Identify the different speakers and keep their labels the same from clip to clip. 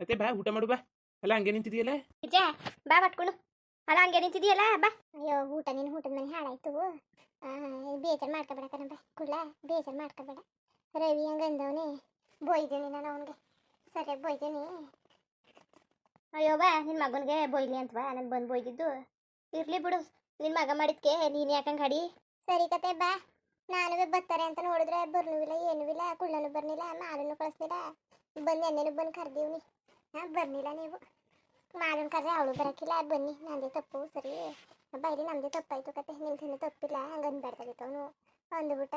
Speaker 1: ಮತ್ತೆ ಬಾ ಊಟ ಮಾಡು ಬಾ. ಅಲ್ಲ ಹಂಗೆ ನಿಂತಿದೆಯಲ್ಲ?
Speaker 2: ವಿಜಯ ಬಾ ಬಟ್ಕೊಂಡು ಅಲ್ಲ ಹಂಗೆ ನಿಂತಿದೀಯಲ್ಲ? ಬಾ. ಅಯ್ಯೋ ಊಟ ನಿನ್ನ ಊಟದ ಮನೆ ಹಾಳಾಯ್ತು. ಬೇಜಾರು ಮಾಡ್ಕೋಬೇಡ ಕಣಪ್ಪ ಕುಳ್ಳ ಬೇಜಾರು ಮಾಡ್ಕೋಬೇಡ. ರವಿ ಹಂಗೆ ಬೋಯ್ದೀನಿ ನಾನು ಅವನಿಗೆ. ಸರಿ ಬೋಯ್ದೀನಿ. ಅಯ್ಯೋ ಬಾ ನಿನ್ನ ಮಗನಿಗೆ ಬೋಯ್ಲಿ ಅಂತ ಬಾ ನಾನು ಬಂದು ಬೋಯ್ದಿದ್ದು. ಇರ್ಲಿ ಬಿಡು ನಿನ್ನ ಮಗ ಮಾಡಿದ್ಕೆ ನೀನು ಯಾಕಂಗೆ ಹಡಿ? ಸರಿ ಕತೆ ಬಾ. ನಾನು ಬರ್ತಾರೆ ಅಂತ ನೋಡಿದ್ರೆ ಬರ್ನುವಿಲ್ಲ ಏನೂ ಇಲ್ಲ ಕುಳ್ಳನು ಬರ್ನಿಲ್ಲ ಮಾಲನ್ನು ಕಳಿಸ್ನಿಲ್ಲ. ಬಂದು ಎಣ್ಣೆನು ಬಂದು ಕರ್ದೀವ್ನಿ. ಹಾಂ ಬರ್ನಿಲ್ಲ ನೀವು. ಮಾಲನ್ ಕರೆ ಅವಳು ಬರಕಿಲ್ಲ. ಬನ್ನಿ, ನಂದೇ ತಪ್ಪು. ಸರಿ ಬೈರಿ ನಮ್ದೇ ತಪ್ಪಾಯ್ತು ಕತೆ. ನಿಮ್ದು ತಪ್ಪಿಲ್ಲ. ಹಂಗೆ ಅನ್ಬಾರ್ದಾಗಿತ್ತು ಅವನು. ಅಂದ್ಬಿಟ್ಟ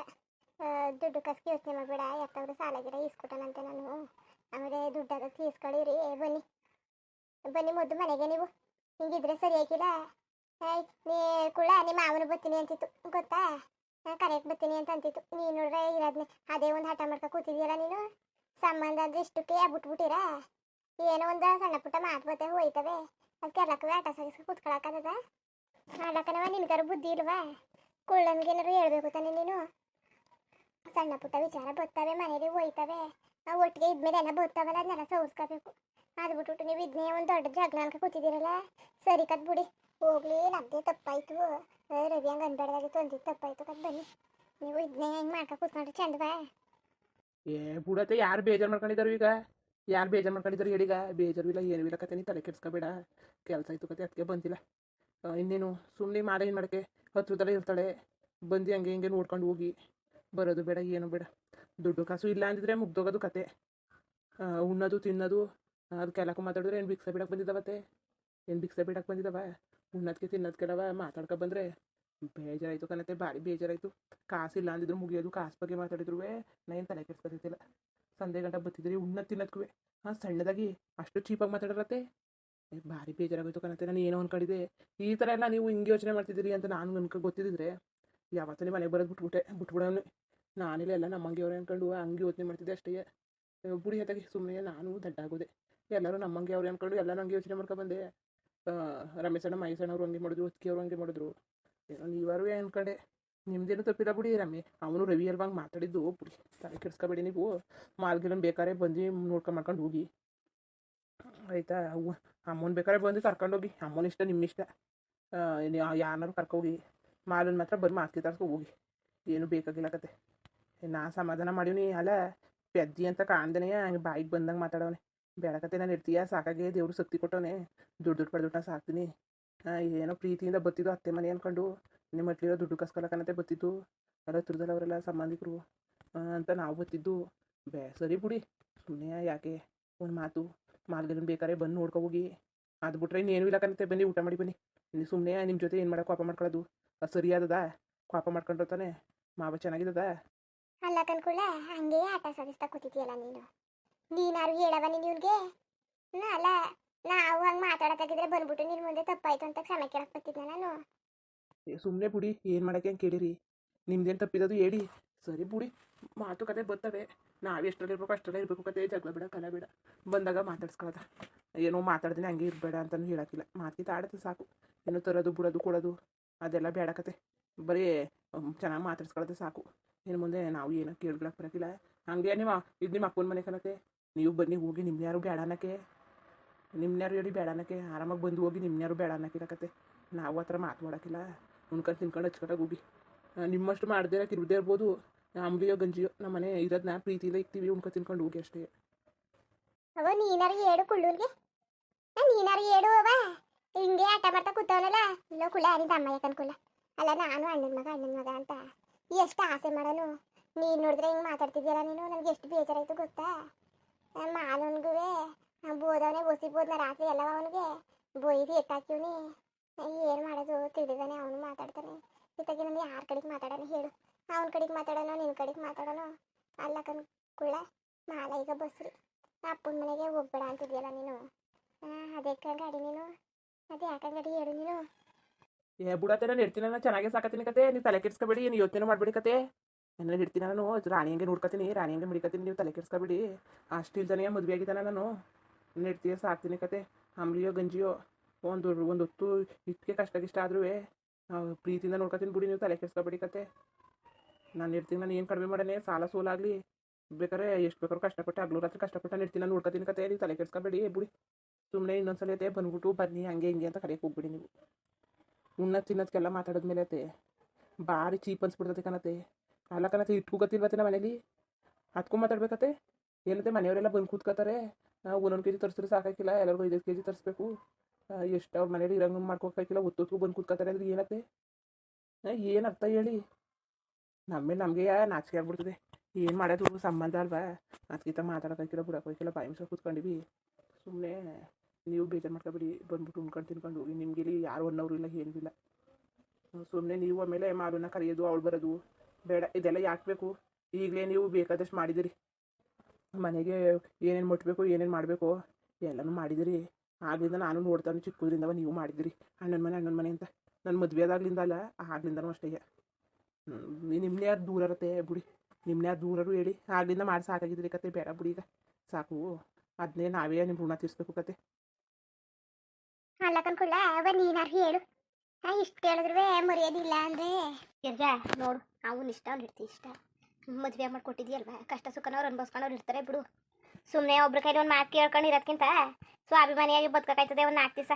Speaker 2: ದುಡ್ಡು ಕಸ್ಗೆ ಯೋಚನೆ ಮಾಡಬೇಡ. ಯಾಕಂದ್ರೆ ಸಾಲ ಗಿಡ ಇಸ್ಕೊಟ್ಟನಂತೆ ನಾನು. ಆಮೇಲೆ ದುಡ್ಡಾದ ಅದ ತೀಸ್ಕೊಳ್ಳಿರಿ ಬನ್ನಿ. ಬನ್ನಿ ಮೊದಲು ಮನೆಗೆ ನೀವು. ಹಿಂಗಿದ್ರೆ ಸರಿ ಆಗಿಲ್ಲ ನೀ ಕುಳ್ಳ, ನಿಮ್ಮ ಮಾವನು ಬರ್ತೀನಿ ಅಂತಿತ್ತು. ಗೊತ್ತಾ? ನಾನು ಕರೆಕ್ಟ್ ಬರ್ತೀನಿ ಅಂತ ಅಂತಿತ್ತು. ನೀನು ನೋಡ್ರೆ ಇರೋದನ್ನೇ ಅದೇ ಒಂದು ಹಠ ಮಾಡ್ಕೊ ಕೂತಿದ್ಯಲ್ಲ ನೀನು? ಸಂಬಂಧ ಅಂದ್ರೆ ಇಷ್ಟಕ್ಕೆ ಬಿಟ್ಬಿಟ್ಟಿರಾ ಏನೋ ಒಂದು ಸಣ್ಣ ಪುಟ್ಟ ಮಾತು ಬತ್ತೆ ಹೋಯ್ತವೆ. ಅದಕ್ಕೆ ಎಲ್ಲಕ್ಕೂ ಆಟ ಸಾಗಿಸ್ಕೊ ಕೂತ್ಕೊಳಕ್ಕದ ಆಡಕ್ಕನವ ನಿನ್ಗಾರ ಬುದ್ಧಿ ಇಲ್ವಾ? ಕುಳ್ಳನ್ಗೇನಾರು ಹೇಳ್ಬೇಕು ತಾನೆ ನೀನು? ಸಣ್ಣ ಪುಟ್ಟ ವಿಚಾರ ಬರ್ತವೆ ಮನೇಲಿ ಹೋಯ್ತವೆ. ನಾವು ಒಟ್ಟಿಗೆ ಇದ್ಮೇಲೆ ಎಲ್ಲ ಬರ್ತಾವಲ್ಲ ಅದನ್ನೆಲ್ಲ ಸೌಸ್ಕೋಬೇಕು. ಅದು ಬಿಟ್ಬಿಟ್ಟು ನೀವು ಇದನ್ನೇ ಒಂದು ದೊಡ್ಡ ಜಗಳ ಅನ್ಕ ಕೂತಿದ್ದೀರಲ್ಲ? ಸರಿ ಕತ್ ಬಿಡಿ. ಹೋಗ್ಲಿ, ನಮ್ದೇ ತಪ್ಪಾಯ್ತು. ರವಿ ಹಂಗೆ ಅನ್ಬೇಡ್ದಾಗಿತ್ತು ಅಂದಿದ್ದು ತಪ್ಪಾಯ್ತು. ಕತ್ ಬನ್ನಿ. ನೀವು ಇದನ್ನೇ ಹೆಂಗೆ ಮಾಡ್ಕೊ ಕೂತ್ಕೊಂಡ್ರೆ ಚಂದವಾ?
Speaker 1: ಏ ಬುಡತ್ತೆ ಯಾರು ಬೇಜಾರು ಮಾಡ್ಕೊಂಡಿದ್ದಾರೆ ಈಗ? ಯಾರು ಬೇಜಾರು ಮಾಡ್ಕೊಂಡಿದ್ರು ಹೇಳಿಗ ಬೇಜಾರು ಇಲ್ಲ, ಏನೂ ಇಲ್ಲ ಕತೆ ನೀ ತಲೆ ಕೆಡ್ಸ್ಕೊಬೇಡ. ಕೆಲಸ ಆಯಿತು ಕತೆ ಅದಕ್ಕೆ ಬಂದಿಲ್ಲ. ಇನ್ನೇನು ಸುಮ್ಮನೆ ಮಾಡೇ ಏನು ಮಾಡೋಕ್ಕೆ? ಹತ್ರದಲ್ಲೇ ಇರ್ತಾಳೆ. ಬಂದು ಹಂಗೆ ಹಿಂಗೆ ನೋಡ್ಕೊಂಡು ಹೋಗಿ. ಬರೋದು ಬೇಡ, ಏನು ಬೇಡ. ದುಡ್ಡು ಕಾಸು ಇಲ್ಲ ಅಂದಿದ್ರೆ ಮುಗ್ದೋಗೋದು ಕತೆ. ಉಣ್ಣೋದು, ತಿನ್ನೋದು ಅದಕ್ಕೆಲ್ಲಕ್ಕೂ ಮಾತಾಡಿದ್ರೆ ಏನು ಭಿಕ್ಷೆ ಬಿಡಕ್ಕೆ ಬಂದಿದ್ದಾವತ್ತೆ ಏನು ಭಿಕ್ಷೆ ಬಿಡಕ್ಕೆ ಬಂದಿದ್ದಾವ ಉಣ್ಣೋದಕ್ಕೆ ತಿನ್ನೋದಕ್ಕೆಲ್ಲವ ಮಾತಾಡ್ಕೊ ಬಂದರೆ ಬೇಜಾರಾಯಿತು ಕಣತೆ ಭಾರಿ ಬೇಜಾರಾಯಿತು. ಕಾಸು ಇಲ್ಲ ಅಂದಿದ್ರು ಮುಗಿಯೋದು, ಕಾಸು ಬಗ್ಗೆ ಮಾತಾಡಿದ್ರು ನಾ ಏನು ತಲೆ ಕೆಡ್ಸ್ಕೊತಿದ್ದಿಲ್ಲ. ಸಂಜೆ ಗಂಟೆ ಬತ್ತಿದ್ರಿ ಉಣ್ಣ ತಿನ್ನೋದ್ಕು ಹಾಂ, ಸಣ್ಣದಾಗಿ ಅಷ್ಟು ಚೀಪಾಗಿ ಮಾತಾಡಿರತ್ತೆ. ಭಾರಿ ಬೇಜಾರಾಗೋಯ್ತು ಕಣತ್ತೆ. ನಾನು ಏನೋ ಅನ್ಕೊಂಡಿದ್ದೆ. ಈ ಥರ ಎಲ್ಲ ನೀವು ಹಿಂಗೆ ಯೋಚನೆ ಮಾಡ್ತಿದ್ದೀರಿ ಅಂತ ನಾನು ಅನ್ಕೊ, ಗೊತ್ತಿದ್ದಿದ್ರೆ ಯಾವತ್ತೂ ಮನೆಗೆ ಬರೋದು ಬಿಟ್ಬಿಟ್ಟೆ ಬಿಟ್ಬಿಡೋನು ನಾನಿಲ್ಲ ಎಲ್ಲ ನಮ್ಮಂಗೆ ಅವ್ರೆ ಅನ್ಕೊಂಡು ಹಂಗೆ ಯೋಚನೆ ಮಾಡ್ತಿದ್ದೆ ಅಷ್ಟೇ. ಬುಡಿ ಹತ್ತಾಗಿ ಸುಮ್ಮನೆ ನಾನು ದಡ್ಡಾಗೋದೆ. ಎಲ್ಲರೂ ನಮ್ಮಂಗೆ ಅವ್ರೆ ಅನ್ಕೊಂಡು ಎಲ್ಲರೂ ಹಂಗೆ ಯೋಚನೆ ಮಾಡ್ಕೊ ಬಂದೆ. ರಮೇಶಣ್ಣ ಮಹೇಶಣ್ಣ ಅವರು ಹಂಗೆ ಮಾಡಿದ್ರು, ಹೊತ್ತಿಗೆ ಅವ್ರು ಹಂಗೆ ಮಾಡಿದ್ರು. ಏನೋ ನೀವಾರು ಅನ್ಕೊಂಡೆ. ನಿಮ್ದೇನು ತಪ್ಪಿಲ್ಲ ಬಿಡಿ ರಮ್ಮಿ ಅವನು ರವಿ ಅಲ್ವಂಗೆ ಮಾತಾಡಿದ್ದು ಬಿಡಿ ತಲೆ ಕೆಡ್ಸ್ಕೊಬೇಡಿ ನೀವು. ಮಾಲ್ಗಿಲನ್ ಬೇಕಾರೆ ಬಂದು ನೋಡ್ಕೊಂಡು ಮಾಡ್ಕೊಂಡು ಹೋಗಿ. ಆಯಿತಾ ಅಮ್ಮನ ಬೇಕಾದ್ರೆ ಬಂದು ಕರ್ಕೊಂಡು ಹೋಗಿ. ಅಮ್ಮನ ಇಷ್ಟ ನಿಮ್ಮ ಇಷ್ಟ ಯಾರನ್ನಾರು ಕರ್ಕೋಗಿ ಮಾಲನ್ ಮಾತ್ರ ಬಂದು ಮಾಸ್ಕಿ ತರ್ಸ್ಕೊ ಹೋಗಿ. ಏನು ಬೇಕಾಗಿಲ್ಲ ಕತೆ. ನಾ ಸಮಾಧಾನ ಮಾಡೀವ್ನಿ, ಅಲ್ಲ? ಪೆದ್ದಿ ಅಂತ ಕಾಣ್ದೇನೆ ಹಂಗೆ ಬಾಯಿಗೆ ಬಂದಂಗೆ ಮಾತಾಡೋನೆ ಬೇಡಕತೆ ನಾನು ಇರ್ತೀಯ? ಸಾಕಾಗೆ ದೇವ್ರು ಶಕ್ತಿ ಕೊಟ್ಟವನೆ. ದುಡ್ಡು ದುಡ್ಡು ಪಡೆದು ನಾನು ಸಾಕ್ತೀನಿ. ಏನೋ ಪ್ರೀತಿಯಿಂದ ಬತ್ತಿದ್ದು ಅತ್ತೆ ಮನೆ ಅಂದ್ಕೊಂಡು ಮಟ್ಲಿರೋ ದುಡ್ಡು ಕಸ್ಕೊಳಕನತೆ ಬತ್ತಿದ್ದು ಅಲ್ಲ ಹತ್ರದಲ್ಲಿ ಅವರೆಲ್ಲ ಸಂಬಂಧಿಕರು ಅಂತ ನಾವು ಬತ್ತಿದ್ದು ಬೇ, ಸರಿ ಬಿಡಿ. ಸುಮ್ಮನೆ ಯಾಕೆ? ಒಂದು ಮಾತು ಮಾಲ್ಗನ್ ಬೇಕಾರೆ ಬಂದು ನೋಡ್ಕೊ ಹೋಗಿ. ಅದು ಬಿಟ್ರೆ ಇನ್ನೇನು ಇಲ್ಲ ಕನತೆ ಬನ್ನಿ ಊಟ ಮಾಡಿ, ಬನ್ನಿ. ನೀವು ಸುಮ್ಮನೆ ನಿಮ್ಮ ಜೊತೆ ಏನು ಮಾಡೋಕೆ ಕೋಪ ಮಾಡ್ಕೊಳ್ಳೋದು ಅದು ಸರಿಯಾದದ? ಕೋಪ ಮಾಡ್ಕೊಂಡಿರ್ತಾನೆ ಮಾವ ಚೆನ್ನಾಗಿದ್ದದ
Speaker 2: ಅಲ್ಲ ಕನ್ಕೊಳ್ಳ ಹಂಗೆ ಆಟ ಸಾಗಿಸ್ತಾ ಕೂತಿದ್ಯಲ್ಲ ನೀನು? ನೀನಾರು ಹೇಳವ ನೀನು ಇವ್ನಿಗೆ? ನಾ ಅಲ್ಲ, ನಾವು ಹಂಗೆ ಮಾತಾಡತ್ತಾಗಿದ್ರೆ ಬಂದ್ಬಿಟ್ಟು ನಿನ್ನ ಮುಂದೆ ತಪ್ಪಾಯ್ತು ಅಂತ ಕ್ಷಮೆ ಕೇಳಕ್ ಬರ್ತಿದ್ನ ನಾನು?
Speaker 1: ಸುಮ್ಮನೆ ಬಿಡಿ, ಏನು ಮಾಡೋಕ್ಕೆ ಅಂತ ಕೇಳಿರಿ. ನಿಮ್ದೇನು ತಪ್ಪಿರೋದು ಹೇಳಿ. ಸರಿ ಬಿಡಿ ಮಾತುಕತೆ ಬರ್ತವೆ. ನಾವು ಎಷ್ಟರಲ್ಲಿ ಇರ್ಬೇಕು ಅಷ್ಟರಲ್ಲೇ ಇರಬೇಕು ಕತೆ, ಜಗಳ ಬೇಡ, ಕಲ ಬೇಡ. ಬಂದಾಗ ಮಾತಾಡ್ಸ್ಕೊಳ್ಳೋದ. ಏನೋ ಮಾತಾಡ್ದೇನೆ ಹಂಗೆ ಇರಬೇಡ ಅಂತಲೂ ಹೇಳೋಕ್ಕಿಲ್ಲ. ಮಾತಿಗೆ ಆಡುತ್ತೆ ಸಾಕು. ಏನೋ ತರೋದು, ಬಿಡೋದು, ಕೊಡೋದು, ಅದೆಲ್ಲ ಬೇಡ ಕತೆ. ಬರೀ ಚೆನ್ನಾಗಿ ಮಾತಾಡ್ಸ್ಕೊಳ್ಳೋದೆ ಸಾಕು. ಇನ್ನು ಮುಂದೆ ನಾವು ಏನೋ ಕೇಳ್ಕೊಳಕ್ಕೆ ಬರೋಕ್ಕಿಲ್ಲ ಹಂಗೆ ನಿಮ್ಮ, ಇದು ನಿಮ್ಮ ಅಪ್ಪನ ಮನೆ ಕಣತೆ ನೀವು ಬನ್ನಿ, ಹೋಗಿ ನಿಮ್ನ್ಯಾರು ಬೇಡ ಅನ್ನೋಕ್ಕೆ. ನಿಮ್ಮನ್ಯಾರು ಹೇಳಿ ಬೇಡ ಅನ್ನೋಕ್ಕೆ. ಆರಾಮಾಗಿ ಬಂದು ಹೋಗಿ ನಿಮ್ಮನ್ಯಾರು ಬೇಡ ಅನ್ನೋಕ್ಕಿಲ್ಲ ಕತೆ. ನಾವು ಆ ಥರ ಮಾತಾಡೋಕ್ಕಿಲ್ಲ ಉಣ್ಕೊಂಡು ತಿನ್ಕೊಂಡು ಹಚ್ಕೊಂಡಾಗ ಹೋಗಿ. ನಿಮ್ಮಷ್ಟು ಮಾಡದೇ ತಿರುಗದೇ ಇರ್ಬೋದು. ಅಂಬ್ಲಿಯೋ ಗಂಜಿಯೋ, ನಮ್ಮ ಮನೆ ಇರೋದನ್ನ ಪ್ರೀತಿಯಿಂದ ಇಕ್ತೀವಿ, ಉಣ್ಕೊಂಡು ತಿನ್ಕೊಂಡು ಹೋಗಿ ಅಷ್ಟೇ.
Speaker 2: ಅವ ನೀನಾರು ಹೇಳು ಕುಳ್ಳೂರ್ಗೆ? ನೀನಾರು ಹೇಳು ಅವ? ಹಿಂಗೆ ಆಟ ಮಾಡ್ತಾ ಕೂತವನಲ್ಲ? ಇಲ್ಲೋ ಕುಳ್ಳ, ನಿಂದ ಅಮ್ಮ ಕನ್ಕೊಳ್ಳ ಅಲ್ಲ, ನಾನು ಅಣ್ಣನ ಮಗ ಅಣ್ಣನ ಮಗ ಅಂತ. ಎಷ್ಟು ಆಸೆ ಮಾಡೋನು ನೀನು ನೋಡಿದ್ರೆ ಹಿಂಗೆ ಮಾತಾಡ್ತಿದ್ದೀರಾ ನೀನು? ನನಗೆ ಎಷ್ಟು ಬೇಜಾರಾಯ್ತು ಗೊತ್ತಾ? ಮಾಲನ್ಗೂ ಬೋದವನೇ ಒಸಿ ಬೋದ್ನ ರಾತ್ರಿ ಎಲ್ಲ ಅವನಿಗೆ? ಬೊಯ್ದು ಎತ್ತಾಕಿವ್ನಿ ಏನು ಮಾಡೋದು ತಿಳಿದಾನೆ, ಅವನು ಮಾತಾಡ್ತಾನೆ. ಇತ್ತಾಗಿ ನಾನು ಯಾರ ಕಡೆಗೆ ಮಾತಾಡೋಣ ಹೇಳು. ಅವನ ಕಡೆಗೆ ಮಾತಾಡೋಣ ನಿನ್ನ ಕಡೆಗೆ ಮಾತಾಡೋಣ ಅಲ್ಲ ಕನ್ಕೊಳ್ಳ ಮಾಲ ಈಗ ಬಸ್ರಿ. ಅಪ್ಪನ ಮನೆಗೆ ಹೋಗ್ಬೇಡ ಅಂತಿದ್ಯಲ್ಲ ನೀನು? ಅದಕ್ಕೆ ಗಾಡಿ ನೀನು? ಅದೇ ಯಾಕೆ ಗಾಡಿ ಹೇಳು ನೀನು?
Speaker 1: ಏ, ಬಿಡತ್ತೆ, ನಾನು ಇಡ್ತೀನಿ ನಾನು ಚೆನ್ನಾಗೆ ಸಾಕತ್ತೀನಿ ಕತೆ. ನೀವು ತಲೆ ಕೆಡ್ಸ್ಕೊಬೇಡಿ ಏನು ಯೋಚನೆ ಮಾಡಬೇಡಿ ಕತೆ. ನಾನು ಇಡ್ತೀನಿ ನಾನು ರಾಣಿ ಹಂಗೆ ನೋಡ್ಕೊತೀನಿ, ರಾಣಿ ಹಂಗೆ ಮಡಿಕತ್ತೀನಿ ನೀವು ತಲೆ ಕೆಡ್ಸ್ಕೊಬೇಡಿ. ಅಷ್ಟು ಇಲ್ದನೇ ಮದುವೆ ಆಗಿದ್ದಾನೆ ನಾನು. ನಾನು ಇಡ್ತೀಯ ಸಾಕ್ತೀನಿ ಕತೆ. ಅಂಬ್ಲಿಯೋ, ಗಂಜಿಯೋ? ಒಂದು ಒಂದು ಹೊತ್ತು ಇದಕ್ಕೆ ಕಷ್ಟ ಗಿಷ್ಟ ಆದ್ರೂ ಪ್ರೀತಿಯಿಂದ ನೋಡ್ಕೊತೀನಿ ಬಿಡಿ ನೀವು ತಲೆ ಕೆಡ್ಸ್ಕೊಬೇಡಿ ಕತೆ. ನಾನು ಇರ್ತೀನಿ ನಾನು ಏನು ಕಡಿಮೆ ಮಾಡೇನೆ ಸಾಲ ಸೋಲಾಗಲಿ ಬೇಕಾದ್ರೆ ಎಷ್ಟು ಬೇಕಾದ್ರೂ ಕಷ್ಟಪಟ್ಟು ಹಗ್ಲು ರಾತ್ರಿ ಕಷ್ಟಪಟ್ಟು ನಾನು ಇರ್ತೀನಿ, ನಾನು ನೋಡ್ಕೊತೀನಿ ಕತೆ. ನೀವು ತಲೆ ಕೆಡ್ಸ್ಕೊಬೇಡಿ ಬಿಡಿ ಸುಮ್ಮನೆ ಇನ್ನೊಂದ್ಸಲ ಐತೆ ಬಂದ್ಬಿಟ್ಟು ಬನ್ನಿ, ಹಂಗೆ ಹಿಂಗೆ ಅಂತ ಕರೆಯಕ್ಕೆ ಹೋಗ್ಬಿಡಿ ನೀವು. ಉಣ್ಣ ತಿನ್ನೋದಕ್ಕೆಲ್ಲ ಮಾತಾಡಿದ್ಮೇಲೆ ಐತೆ ಭಾರಿ ಚೀಪ್ ಅನ್ಸ್ಬಿಡ್ತೈತೆ ಕಣತೆ ಅಲ್ಲ ಕಣತೆ ಇಟ್ಕೂ ಗೊತ್ತಿಲ್ವತ್ತೆ ನಮ್ಮ ಮನೇಲಿ ಹತ್ಕೊಂಡ್ ಮಾತಾಡ್ಬೇಕತ್ತೆ. ಏನಂತೆ ಮನೆಯವರೆಲ್ಲ ಬಂದು ಕೂತ್ಕೋತಾರೆ. ಒಂದೊಂದು ಕೆ ಜಿ ತರಿಸಿದ್ರೆ ಸಾಕಾಗಿಲ್ಲ, ಎಲ್ಲರಿಗೂ ಐದೈದು ಕೆ ಜಿ ತರಿಸ್ಬೇಕು. ಎಷ್ಟು ಅವ್ರ ಮನೇಲಿ ಇರಂಗ್ ಮಾಡ್ಕೋಕಾಗಿಲ್ಲ ಒತ್ತೊತ್ತಿಗೂ ಬಂದು ಕೂತ್ಕೊತಾರೆ ಅಂದ್ರೆ ಏನತ್ತೆ? ಏನು ಹೇಳಿ? ನಮ್ಮೇ ನಮಗೆ ನಾಚಿಕೆ ಆಗ್ಬಿಡ್ತದೆ. ಏನು ಮಾಡೋದು? ಸಂಬಂಧ ಅಲ್ವಾ? ಅದಕ್ಕಿಂತ ಮಾತಾಡೋಕ್ಕಾಗಿಲ್ಲ ಬಿಡೋಕ್ಕಾಗಿಲ್ಲ ಬಾಯಿ ಮಿಸ್ ಕೂತ್ಕೊಂಡಿವಿ. ಸುಮ್ಮನೆ ನೀವು ಬೇಜಾರು ಮಾಡ್ಕೊಬಿಡಿ, ಬಂದ್ಬಿಟ್ಟು ಉಣ್ಕೊಂಡು ತಿನ್ಕೊಂಡು. ಹೋಗಿ ನಿಮ್ಗೆ ಇಲ್ಲಿ ಯಾರು ಅನ್ನೋರು ಇಲ್ಲ, ಏನೂ ಇಲ್ಲ. ಸುಮ್ಮನೆ ನೀವು ಆಮೇಲೆ ಮಾರುನ ಕರೆಯೋದು, ಅವಳು ಬರೋದು, ಬೇಡ, ಇದೆಲ್ಲ ಯಾಕೆ ಬೇಕು? ಈಗಲೇ ನೀವು ಬೇಕಾದಷ್ಟು ಮಾಡಿದಿರಿ. ಮನೆಗೆ ಏನೇನು ಮುಟ್ಟಬೇಕು ಏನೇನು ಮಾಡಬೇಕು? ಎಲ್ಲನೂ ಮಾಡಿದಿರಿ. ಆಗ್ಲಿಂದ ನಾನು ನೋಡ್ತಾನೆ ಚಿಕ್ಕದ್ರಿಂದ ನೀವು ಮಾಡಿದಿರಿ. ಅಣ್ಣನ ಮನೆ ಅಣ್ಣನ ಮನೆ ಅಂತ. ನನ್ನ ಮದುವೆ ಆದಾಗ್ಲಿಂದ ಅಲ್ಲ, ಆಗ್ಲಿಂದನೂ ಅಷ್ಟೇ ನಿಮ್ಮನ್ನೇ ಯಾರು ದೂರ ಇರತ್ತೆ ಬಿಡಿ. ನಿಮ್ಮನ್ನೇ ಯಾರು ದೂರರು ಹೇಳಿ. ಆಗ್ಲಿಂದ ಮಾಡಿ ಸಾಕಾಗಿದ್ರಿ ಕತೆ, ಬೇಡ ಬಿಡಿ ಈಗ. ಸಾಕು. ಅದನ್ನೇ ನಾವೇ ನಿಮ್ಮ ಋಣ ತೀರಿಸ್ಬೇಕು ಕತೆ.
Speaker 2: ಅಲ್ಲ ಹೇಳು. ಇಷ್ಟು ಕೇಳಿದ್ರು ಮರ್ಯಾದಿಲ್ಲ ಅಂದ್ರೆ. ಗಿರ್ಜಾ, ನೋಡು. ಅವನು ಇಷ್ಟ, ಅವ್ನು ಇಷ್ಟ. ಮದುವೆ ಮಾಡ್ಕೊಟ್ಟಿದ್ಯಲ್ವಾ? ಕಷ್ಟ ಸುಖನವ್ರು ಅನ್ಭವಿಸ್ಕೊಂಡವ್ರು ಇರ್ತಾರೆ ಬಿಡು. ಸುಮ್ಮನೆ ಒಬ್ರ ಕೈ ಒಂದು ಮಾತು ಕೇಳ್ಕೊಂಡು ಇರೋದ್ಕಿಂತ ಸ್ವಾಭಿಮಾನಿಯಾಗಿ ಬದುಕಾಯ್ತದೆ ಒಂದು ನಾಲ್ಕು ದಿವಸ.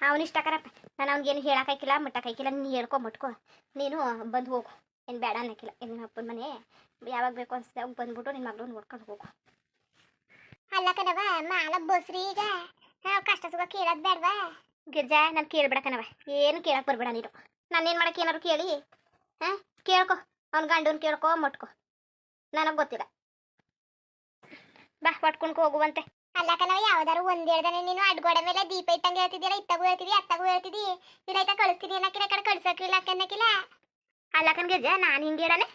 Speaker 2: ಅವನು ಇಷ್ಟ ಕರಪ್ಪ. ನಾನು ಅವ್ನಿಗೇನು ಹೇಳಕ್ಕಾಯ್ಕಿಲ್ಲ ಮುಟ್ಟಕ್ಕಾಯ್ಕಿಲ್ಲ ನೀನು ಹೇಳ್ಕೊ ಮುಟ್ಕೊ. ನೀನು ಬಂದು ಹೋಗು. ಏನು ಬೇಡ ಅನ್ನಕ್ಕಿಲ್ಲ ನಿನ್ನ ಅಪ್ಪನ ಮನೆ? ಯಾವಾಗ ಬೇಕು ಅನ್ಸುತ್ತೆ ಅವಾಗ ಬಂದ್ಬಿಟ್ಟು ನಿನ್ನ ಮಗಳು ನೋಡ್ಕೊಂಡು ಹೋಗು. ಅಲ್ಲ ಕಣವ ಮಾಲ ಬಸ್ರಿ ಈಗ. ನಾವು ಕಷ್ಟ ಸುಖ ಕೇಳೋದು ಬೇಡವಾ. ಗಿರ್ಜಾ ನಾನು ಕೇಳ್ಬೇಡ ಕಣವ ಏನು ಕೇಳಕ್ಕೆ ಬರ್ಬೇಡ ನೀನು. ನಾನೇನು ಮಾಡಕ್ಕೆ ಏನಾದ್ರು ಕೇಳಿ? ಹಾಂ ಕೇಳ್ಕೊ. ಅವ್ನ ಗಂಡನ ಕೇಳ್ಕೊ ಮಟ್ಕೊ. ನನಗೆ ಗೊತ್ತಿಲ್ಲ. ಬಾ ಪಟ್ಕೊಂಡು ಹೋಗುವಂತೆ. ಅಲ್ಲ ಕಣವ ಯಾವ್ದಾರು ಒಂದ್ ಹೇಳ್ದಾನೆ. ನೀನು ಅಡ್ಗೋಡ ಮೇಲೆ ದೀಪ ಇಟ್ಟಂಗೆ ಹೇಳ್ತಿದ್ಯಲ್ಲ ಇತ್ತಾಗೂ ಹೇಳ್ತಿದ್ದೀ ಅತ್ತಗೂ ಹೇಳ್ತಿದ್ದಿ? ಇದಾಯ್ತಾ ಕಳಿಸ್ತೀನಿ ಅನ್ನಕ್ಕಿಲ್ಲ ಕಡೆ ಕಳ್ಸಕ್ಕಿಲ್ಲ ಅನ್ನಕ್ಕಿಲ್ಲ ಅಲ್ಲ ಗಿರ್ಜಾ ನಾನು ಹಿಂಗೆ ಹೇಳನೆ.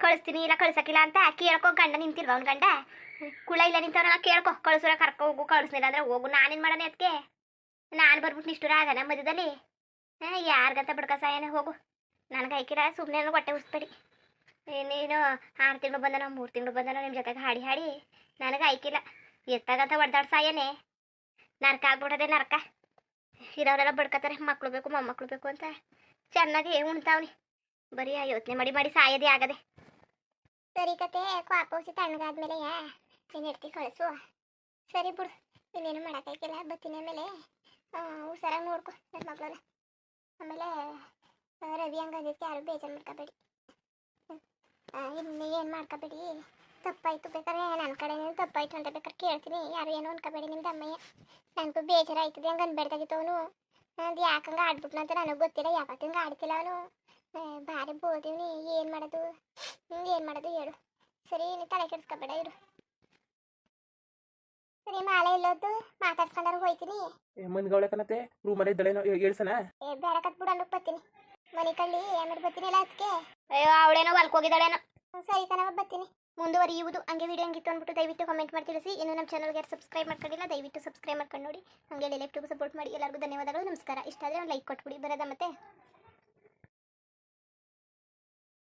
Speaker 2: ಕಳಿಸ್ತೀನಿ ಇಲ್ಲ ಕಳ್ಸಕ್ಕಿಲ್ಲ ಅಂತ ಕೇಳ್ಕೊ ಗಂಡ ನಿಂತಿಲ್ವ ಅವ್ನ ಗಂಡ? ಕುಳ ಇಲ್ಲ ನಿಂತವ್ರಲ್ಲ ಕೇಳ್ಕೊ ಕಳ್ಸೋರ ಕರ್ಕೊ ಹೋಗು ಕಳಿಸ್ಲಿಲ್ಲ ಅಂದ್ರೆ ಹೋಗು ನಾನೇನು ಮಾಡನೆ ಅದಕ್ಕೆ ನಾನು ಬರ್ಬಿಟ್ಟು ನಿಷ್ಠುರ ಆಗನ ಮಧ್ಯದಲ್ಲಿ? ಹಾಂ ಯಾರಿಗಂತ ಬಿಡ್ಕ ಸಾಯನೆ ಹೋಗು. ನನಗೆ ಹಾಕಿರ ಸುಮ್ಮನೆ ಹೊಟ್ಟೆ ಉಸ್ಬೇಡಿ. ನೀನು ಆರು ತಿಂಗಳು ಬಂದನ, ಮೂರು ತಿಂಗಳು ಬಂದನ ನಿಮ್ಮ ಜೊತೆಗೆ ಹಾಡಿ ಹಾಡಿ, ನನಗೆ ಆಯ್ಕಿಲ್ಲ. ಎತ್ತಾಗಂತ ಹೊಡೆದಾಡ್ ಸಾಯನೆ. ನರ್ಕ ಆಗ್ಬಿಡದೆ ನರಕ. ಇರೋರೆಲ್ಲ ಬಡ್ಕತಾರೆ ಮಕ್ಕಳು ಬೇಕು ಮೊಮ್ಮಕ್ಕಳು ಬೇಕು ಅಂತ. ಚೆನ್ನಾಗಿ ಉಣ್ತಾವ್ನಿ. ಬರೀ ಯೋಚನೆ ಮಾಡಿ ಮಾಡಿ ಸಾಯೋದೇ ಆಗದೆ. ಸರಿ ಕತೆ ಔಷಧಿ ತಣ್ಣಗಾದ್ಮೇಲೆ ನೀನು ಎಡ್ತಿ ಕಳಿಸು ಸರಿ ಬಿಡು, ಇನ್ನೇನು ಮಾಡೋಕ್ಕಾಗಿಲ್ಲ ಬತ್ತಿನ ಆಮೇಲೆ. ಹುಷಾರಾಗಿ ನೋಡ್ಕೊ ನನ್ನ ಮಗಳನ್ನ. ಆಮೇಲೆ, ರವಿ ಹಂಗಂದಿದ್ದಕ್ಕೆ ಯಾರು ಬೇಜಾರು ಮಾಡ್ಕೋಬೇಡಿ. ಇನ್ನು ಏನು ಮಾಡ್ಕೋಬೇಡಿ? ತಪ್ಪಾಯ್ತು ಬೇಕಾದ್ರೆ ನನ್ನ ಕಡೆ ತಪ್ಪಾಯ್ತು ಅಂತ ಬೇಕಾದ್ರೆ ಕೇಳ್ತೀನಿ. ಯಾರು ಏನೋ ಅನ್ಕೋಬೇಡಿ ನಿಮ್ದು ಅಮ್ಮಯ್ಯ. ನನಗೂ ಬೇಜಾರಾಯ್ತದೆ ಹಂಗೆ ಅನ್ಬೇಡ್ದಾಗಿತ್ತು ಅವನು. ಅದು ಯಾಕಂಗೆ ಅಂತ ನನಗೆ ಗೊತ್ತಿಲ್ಲ ಯಾವತ್ತು ಹಿಂಗೆ ಆಡ್ತಿಲ್ಲ ಅವನು. ಭಾರಿ ಬೋದಿವ್ನಿ ಏನು ಮಾಡೋದು? ಏನು ಮಾಡೋದು ಹೇಳು. ಸರಿ ನೀನು ತಲೆ ಕೆಡಿಸ್ಕೋಬೇಡ ಇರು. ಸರಿ ಮಾಲೆ ಇಲ್ಲೋದು ಮಾತಾಡ್ಸ್ಕೊಂಡಾರು ಹೋಯ್ತೀನಿ.
Speaker 1: ಮನ್ಗವಳೆ ಕಣತೆ ರೂಮಲ್ಲಿ ಇದ್ದಳೇನೋ ಹೇಳ್ಸನ
Speaker 2: ಬೇಡ ಕತ್ಬಿಡು ಅನ್ನೋಕೆ ಬರ್ತೀನಿ ಮನೆ ಕಳ್ಳಿ ಆಮೇಲೆ ಬರ್ತೀನಿ ಎಲ್ಲ ಅದಕ್ಕೆ ಅಯ್ಯೋ ಅವಳೇನೋ ಹೋಗಿದ್ದಾಳೇನೋ ಸರಿ ಕಣವ ಬರ್ತೀನಿ. ಮುಂದುವರಿಯುವುದು ಹಂಗೆ ವಿಡಿಯೋ ಹಂಗಿತ್ತು ಅಂದ್ಬಿಟ್ಟು ದಯವಿಟ್ಟು ಕಮೆಂಟ್ ಮಾಡಿ ತಿಳಿಸಿ. ಇನ್ನು ನಮ್ಮ ಚಾನಲ್ಗೆ ಸಬ್ಸ್ಕ್ರೈಬ್ ಮಾಡ್ಕೊಂಡಿಲ್ಲ ದಯವಿಟ್ಟು ಸಬ್ಸ್ಕ್ರೈಬ್ ಮಾಡ್ಕೊಂಡು ನೋಡಿ. ಹಾಗೆ ಟು ಸಪೋರ್ಟ್ ಮಾಡಿ. ಎಲ್ಲರಿಗೂ ಧನ್ಯವಾದಗಳು ನಮಸ್ಕಾರ. ಇಷ್ಟ ಆದರೆ ಒಂದು ಲೈಕ್ ಕೊಟ್ಬಿಡಿ. ಬರೋದ ಮತ್ತೆ.